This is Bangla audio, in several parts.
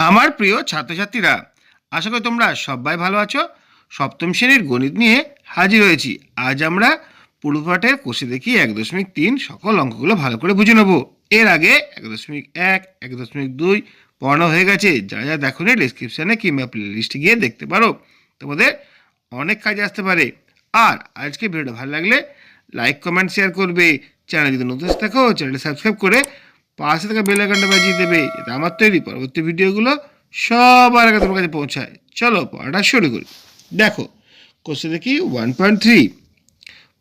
আমার প্রিয় ছাত্রছাত্রীরা, আশা করি তোমরা সবাই ভালো আছো। সপ্তম শ্রেণির গণিত নিয়ে হাজির হয়েছি। আজ আমরা পূর্বপাঠের কোষে দেখি এক দশমিক তিন সকল অঙ্কগুলো ভালো করে বুঝে নেব। এর আগে এক দশমিক এক এক দশমিক দুই পড়ানো হয়ে গেছে। যা যা দেখো নি ডিসক্রিপশানে কিংবা প্লে লিস্টে গিয়ে দেখতে পারো। তোমাদের অনেক কাজে আসতে পারে। আর আজকে ভিডিওটা ভালো লাগলে লাইক কমেন্ট শেয়ার করবে। চ্যানেল যদি নতুন থাকো, চ্যানেলটি সাবস্ক্রাইব করে পাশে থাকা বেল আইকনটা বাজিয়ে দেবে, যাতে আমার তৈরি পরবর্তী ভিডিওগুলো সবার আগে তোমার কাছে পৌঁছায়। চলো, পড়াটা শুরু করি। দেখো কোশ্চেন দেখি ওয়ান পয়েন্ট থ্রি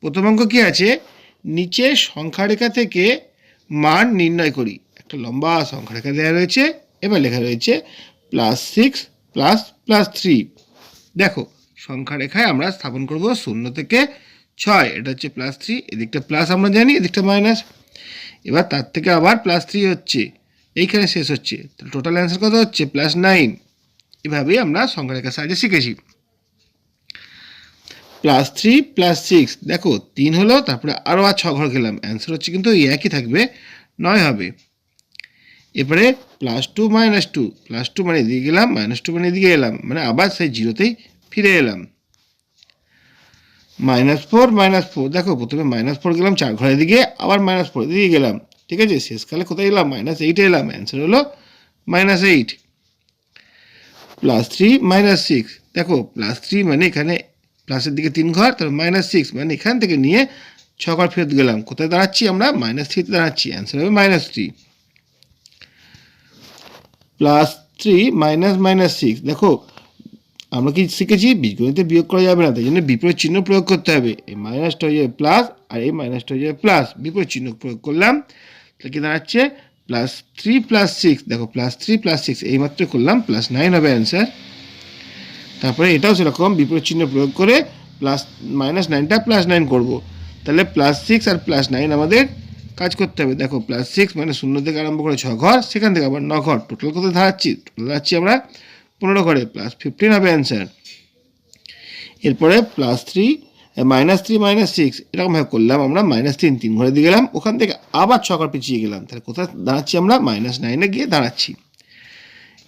প্রথম অঙ্ক কী আছে? নিচে সংখ্যারেখা থেকে মান নির্ণয় করি। একটা লম্বা সংখ্যারেখা দেওয়া রয়েছে, এবার লেখা রয়েছে plus six plus plus three দেখো সংখ্যা রেখায় আমরা স্থাপন করব শূন্য থেকে ছয়। এটা হচ্ছে প্লাস থ্রি এদিকটা প্লাস আমরা জানি, এদিকটা মাইনাস এবার তার থেকে আবার প্লাস থ্রি হচ্ছে। এইখানে শেষ হচ্ছে। তাহলে টোটাল অ্যান্সার কত হচ্ছে? প্লাস নাইন এভাবেই আমরা সংখ্যা রেখার সাহায্যে শিখেছি। প্লাস থ্রি প্লাস সিক্স দেখো, তিন হলো, তারপরে আরও আর ছ ঘর গেলাম অ্যান্সার হচ্ছে কিন্তু এই একই থাকবে। নয় হবে। এরপরে plus two minus two plus two মানে এদিকে গেলাম মাইনাস টু মানে এদিকে এলাম। মানে আবার সেই জিরোতেই ফিরে এলাম। মাইনাস ফোর মাইনাস ফোর দেখো, প্রথমে মাইনাস ফোর গেলাম, চার ঘরের দিকে, আবার মাইনাস ফোর দিকে গেলাম। ঠিক আছে? শেষকালে কোথায় এলাম? মাইনাস এইটে এলাম। অ্যান্সার হলো minus eight plus three minus six দেখো প্লাস থ্রি মানে এখানে প্লাসের দিকে তিন ঘর, তারপর মাইনাস সিক্স মানে এখান থেকে নিয়ে ছ ঘর ফেরত গেলাম। কোথায় দাঁড়াচ্ছি আমরা? মাইনাস থ্রিতে দাঁড়াচ্ছি। অ্যান্সার হবে minus three plus three minus minus six দেখো আমরা কি শিখেছি? বীজগণিতে বিয়োগ করা যাবে না, তাই জন্য বিপরীত চিহ্ন প্রয়োগ করতে হবে। এই মাইনাসটা হয়ে যাবে প্লাস আর এই মাইনাসটা হয়ে যাবে প্লাস বিপরীত চিহ্ন প্রয়োগ করলাম, তাহলে কি দাঁড়াচ্ছে? প্লাস থ্রি প্লাস সিক্স দেখো প্লাস থ্রি প্লাস সিক্স এইমাত্র করলাম প্লাস নাইন হবে অ্যান্সার তারপরে এটাও সেরকম, বিপরীত চিহ্ন প্রয়োগ করে প্লাস মাইনাস নাইনটা প্লাস নাইন করব। তাহলে প্লাস সিক্স আর প্লাস নাইন আমাদের কাজ করতে হবে। দেখো প্লাস সিক্স মানে শূন্য থেকে আরম্ভ করে ছ ঘর সেখান থেকে আবার ন ঘর টোটাল কত দাঁড়াচ্ছি? টোটাল দাঁড়াচ্ছি আমরা পনেরো ঘরে প্লাস ফিফটিন হবে অ্যান্সার এরপরে plus three minus three minus six এরকমভাবে করলাম আমরা মাইনাস তিন তিন ঘরে দিয়ে গেলাম, ওখান থেকে আবার ছ ঘর পিছিয়ে গেলাম। তাহলে কোথায় দাঁড়াচ্ছি আমরা? মাইনাস নাইনে গিয়ে দাঁড়াচ্ছি।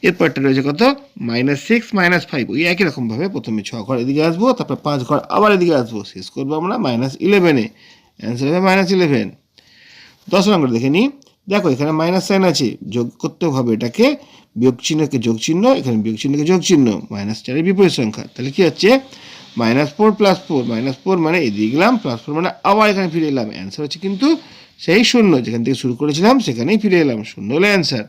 এরপরটা রয়েছে কত? মাইনাস সিক্স মাইনাস ফাইভ ওই একই রকমভাবে প্রথমে ছ ঘর এদিকে আসব, তারপর পাঁচ ঘর আবার এদিকে আসব, শেষ করব আমরা মাইনাস ইলেভেনে অ্যান্সার হবে মাইনাস ইলেভেন দশ নম্বর দেখে নিই। দেখো, এখানে মাইনাস সাইন আছে, যোগ করতেও হবে এটাকে, বিয়োগ চিহ্নকে যোগ চিহ্ন, এখানে বিয়োগ চিহ্নকে যোগ চিহ্ন মাইনাস চারের বিপরীত সংখ্যা। তাহলে কি হচ্ছে? Minus four plus four minus four মানে এদিকে গেলাম প্লাস ফোর মানে আবার এখানে ফিরে এলাম। অ্যান্সার হচ্ছে কিন্তু সেই শূন্য, যেখান থেকে শুরু করেছিলাম, সেখানেই ফিরে এলাম, শূন্য হলো অ্যান্সার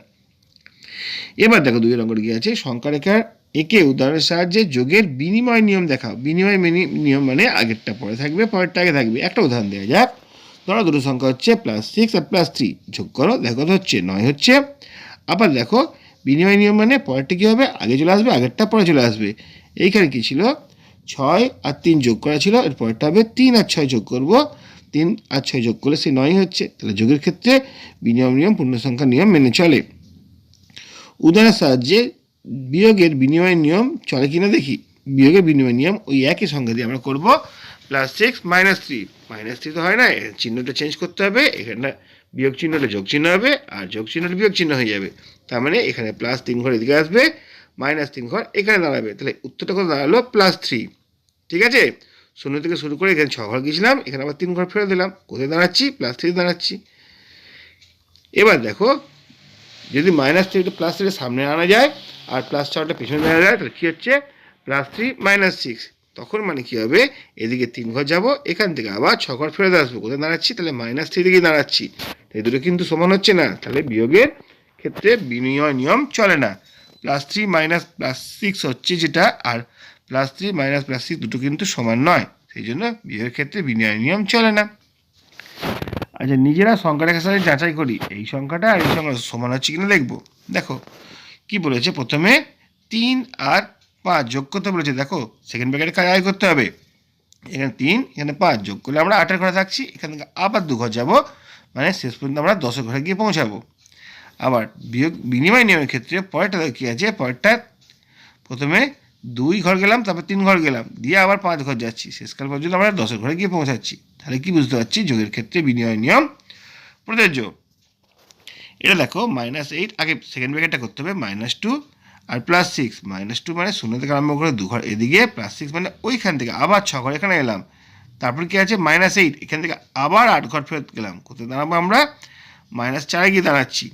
এবার দেখো, দুই নম্বর কি আছে সংখ্যা রেখার একে উদাহরণের সাহায্যে যোগের বিনিময় নিয়ম দেখাও। বিনিময় নিয়ম মানে আগেরটা, পরে থাকবে, পরেরটা আগে থাকবে। একটা উদাহরণ দেওয়া যাক। ধরো দুটো সংখ্যা হচ্ছে প্লাস সিক্স আর প্লাস থ্রি যোগ করো, দেখো তো হচ্ছে? নয় হচ্ছে। আবার দেখো, বিনিময় নিয়ম মানে পরেরটা কী হবে? আগে চলে আসবে, আগেরটা পরে চলে আসবে। এইখানে কী ছিল? ছয় আর তিন যোগ করা ছিল, এর পরেরটা হবে তিন আর ছয় যোগ করব। তিন আর ছয় যোগ করলে সে নয় হচ্ছে। তাহলে যোগের ক্ষেত্রে বিনিময় নিয়ম, পূর্ণ সংখ্যা নিয়ম মেনে চলে। উদাহরণের সাহায্যে বিয়োগের বিনিময় নিয়ম চলে কিনা দেখি? বিয়োগের বিনিময় নিয়ম ওই একই সংখ্যা দিয়ে আমরা করব। Plus six minus three minus three তো হয় না চিহ্নটা চেঞ্জ করতে হবে, এখানে বিয়োগ চিহ্নটা যোগ চিহ্ন হবে, আর যোগ চিহ্নটা বিয়োগ চিহ্ন হয়ে যাবে। তার মানে এখানে প্লাস তিন ঘর এদিকে আসবে মাইনাস তিন ঘর এখানে দাঁড়াবে। তাহলে উত্তরটা কত দাঁড়াল? প্লাস থ্রি ঠিক আছে? শূন্য থেকে শুরু করে এখানে ছ ঘর গিয়েছিলাম, এখানে আবার তিন ঘর ফেরত দিলাম। কোথায় দাঁড়াচ্ছি? Plus three দাঁড়াচ্ছি। এবার দেখো, যদি মাইনাস থ্রিটা প্লাস থ্রিটা সামনে আনা যায়, আর প্লাস ছটা পেছনে আনা যায়, তাহলে কী হচ্ছে? প্লাস থ্রি মাইনাস সিক্স তখন মানে কী হবে? এদিকে তিন ঘর যাব, এখান থেকে আবার ছ ঘর ফেরত আসব। কোথায় দাঁড়াচ্ছি? তাহলে মাইনাস থ্রি দিকে দাঁড়াচ্ছি। এই দুটো কিন্তু সমান হচ্ছে না। তাহলে বিয়োগের ক্ষেত্রে বিনিময় নিয়ম চলে না। Plus three minus plus six হচ্ছে যেটা, আর plus three minus plus six দুটো কিন্তু সমান নয়। সেই জন্য বিয়োগের ক্ষেত্রে বিনিময় নিয়ম চলে না। আচ্ছা নিজেরা সংখ্যা রেখার সাথে যাচাই করি। এই সংখ্যাটা আর এই সংখ্যা সমান হচ্ছে কিনা দেখব। দেখো, কি বলেছে? প্রথমে তিন আর পাঁচ যোগ করতে বলেছে। দেখো সেকেন্ড ব্র্যাকেটে কাজ আয় করতে হবে? এখানে তিন, এখানে পাঁচ। যোগ করলে আমরা আটের ঘরে থাকছি, এখান থেকে আবার দু ঘর যাব। মানে শেষ পর্যন্ত আমরা দশের ঘরে গিয়ে পৌঁছাবো। আবার বিয়োগ, বিনিময় নিয়মের ক্ষেত্রে পরেরটা কী আছে? পরেরটা প্রথমে দুই ঘর গেলাম, তারপর তিন ঘর গেলাম। দিয়ে আবার পাঁচ ঘর যাচ্ছি। শেষকাল পর্যন্ত আমরা দশের ঘরে গিয়ে পৌঁছাচ্ছি। তাহলে কি বুঝতে পারছি? যোগের ক্ষেত্রে বিনিময় নিয়ম প্রযোজ্য। এটা দেখো মাইনাস এইট আগে সেকেন্ড ব্র্যাকেটটা করতে হবে মাইনাস টু আর প্লাস সিক্স মাইনাস টু মানে শূন্য থেকে আরম্ভ করে দু ঘর এদিকে প্লাস সিক্স মানে ওইখান থেকে আবার ছ ঘর এখানে এলাম। তারপর কি আছে? মাইনাস এইট এখান থেকে আবার আট ঘর ফেরত গেলাম। কোথায় দাঁড়াবো আমরা? মাইনাস চারে গিয়ে দাঁড়াচ্ছি।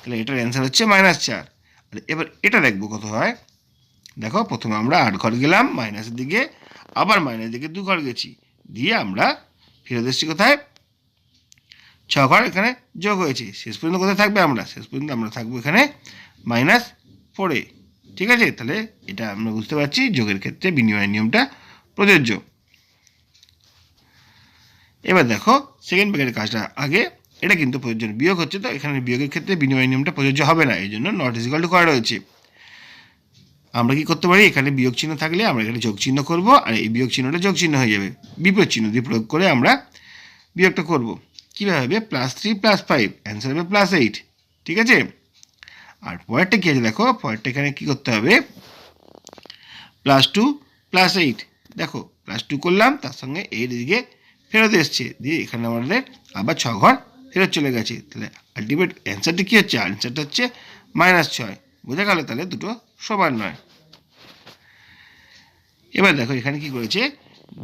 তাহলে এটার অ্যান্সার হচ্ছে মাইনাস চার। আর এবার এটা দেখব কত হয়। দেখো, প্রথমে আমরা আট ঘর গেলাম মাইনাসের দিকে, আবার মাইনাস দিকে দু ঘর গেছি। দিয়ে আমরা ফেরত এসেছি কোথায়? ছ ঘর এখানে যোগ হয়েছে। শেষ পর্যন্ত কোথায় থাকবে আমরা? শেষ পর্যন্ত আমরা থাকব এখানে মাইনাস ফোরে ঠিক আছে? তাহলে এটা আমরা বুঝতে পারছি যোগের ক্ষেত্রে বিনিময় নিয়মটা প্রযোজ্য। এবার দেখো সেকেন্ড ব্যাগের কাজটা আগে। এটা কিন্তু প্রযোজ্য বিয়োগ হচ্ছে, তো এখানে বিয়োগের ক্ষেত্রে বিনিময় নিয়মটা প্রযোজ্য হবে না। এই জন্য নট ইজিকাল টু করা রয়েছে। আমরা কি করতে পারি? এখানে বিয়োগ চিহ্ন থাকলে আমরা এখানে যোগ চিহ্ন করব, আর এই বিয়োগ চিহ্নটা যোগ চিহ্ন হয়ে যাবে। বিপরীত চিহ্ন দিয়ে প্রয়োগ করে আমরা বিয়োগটা করব। কীভাবে হবে? Plus three plus five answer হবে প্লাস এইট ঠিক আছে? আর পরেরটা কী আছে দেখো? পরেরটা এখানে কী করতে হবে? প্লাস টু প্লাস এইট দেখো প্লাস টু করলাম, তার সঙ্গে এইট দিকে ফেরত এসছে। দিয়ে এখানে আমাদের আবার ছ ঘর ফেরত চলে গেছে। তাহলে আলটিমেট অ্যান্সারটা কী হচ্ছে? অ্যান্সারটা হচ্ছে মাইনাস ছয়। বোঝা গেল তাহলে দুটো সমান নয়। এবার দেখো, এখানে কি করেছে?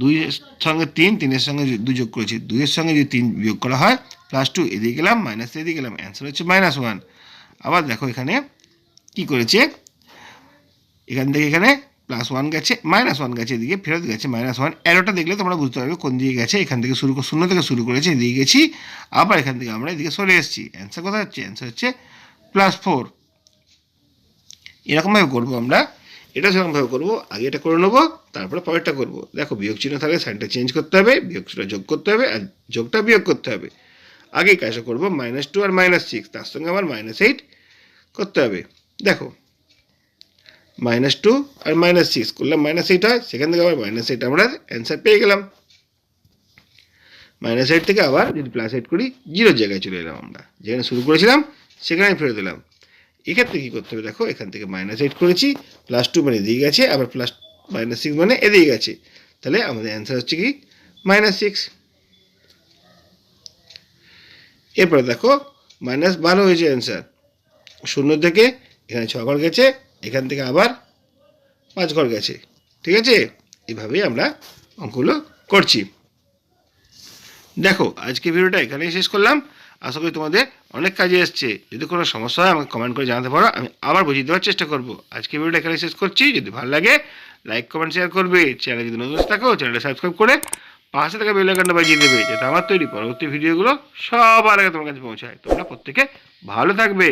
দুইয়ের সঙ্গে তিন, তিনের সঙ্গে দুই যোগ করেছে। দুইয়ের সঙ্গে যদি তিন বিয়োগ করা হয় প্লাস টু এদিকে গেলাম মাইনাস এদিকে গেলাম। অ্যান্সার হচ্ছে মাইনাস ওয়ান আবার দেখো এখানে কি করেছে? এখান থেকে এখানে প্লাস ওয়ান গেছে মাইনাস ওয়ান গেছে, এদিকে ফেরত গেছে মাইনাস ওয়ান এরোটা দেখলে তোমরা বুঝতে পারবে কোন দিকে গেছে, এখান থেকে শুরু, শূন্য থেকে শুরু করেছে, এদিকে গেছি, আবার এখান থেকে আমরা এদিকে সরে এসেছি। অ্যান্সার কোথায় হচ্ছে? অ্যান্সার হচ্ছে প্লাস ফোর এরকমভাবে করব আমরা। এটা সেরকমভাবে করব, আগে এটা করে নেব, তারপরে পরেরটা করব। দেখো বিয়োগ চিহ্ন থাকলে সাইনটা চেঞ্জ করতে হবে, বিয়োগ চিহ্ন যোগ করতে হবে, আর যোগটা বিয়োগ করতে হবে। আগে এই কাজটা করব মাইনাস টু আর মাইনাস সিক্স তার সঙ্গে আমার মাইনাস এইট করতে হবে। দেখো মাইনাস টু আর মাইনাস সিক্স করলাম মাইনাস এইট হয়, সেখান থেকে আবার মাইনাস এইট আমরা অ্যান্সার পেয়ে গেলাম। মাইনাস এইট থেকে আবার যদি প্লাস এইট করি জিরোর জায়গায় চলে এলাম আমরা। যেখানে শুরু করেছিলাম সেখানে ফেরত দিলাম এক্ষেত্রে কী করতে হবে দেখো, এখান থেকে মাইনাস এইট করেছি প্লাস টু মানে এদিকে গেছে, আবার প্লাস মাইনাস সিক্স মানে এদিকে গেছে। তাহলে আমাদের অ্যান্সার হচ্ছে কি? মাইনাস সিক্স এরপরে দেখো মাইনাস বারো হয়েছে অ্যান্সার শূন্য থেকে এখানে ছ ঘর গেছে, এখান থেকে আবার পাঁচ ঘর গেছে। ঠিক আছে? এভাবেই আমরা অঙ্কগুলো করছি। দেখো আজকে ভিডিওটা এখানেই শেষ করলাম। আশা করি তোমাদের অনেক কাজে এসছে। যদি কোনো সমস্যা হয়, আমাকে কমেন্ট করে জানাতে পারো। আমি আবার বুঝিয়ে দেওয়ার চেষ্টা করব। আজকে ভিডিওটা এখানে শেষ করছি। যদি ভালো লাগে লাইক কমেন্ট শেয়ার করবে। চ্যানেলে যদি নতুন থাকো চ্যানেলটা সাবস্ক্রাইব করে পাশে টাকা বেল আইকনটা বাজিয়ে দেবে যাতে আমার তৈরি পরবর্তী ভিডিওগুলো সবার আগে তোমার কাছে পৌঁছায়। তোমরা প্রত্যেকে ভালো থাকবে।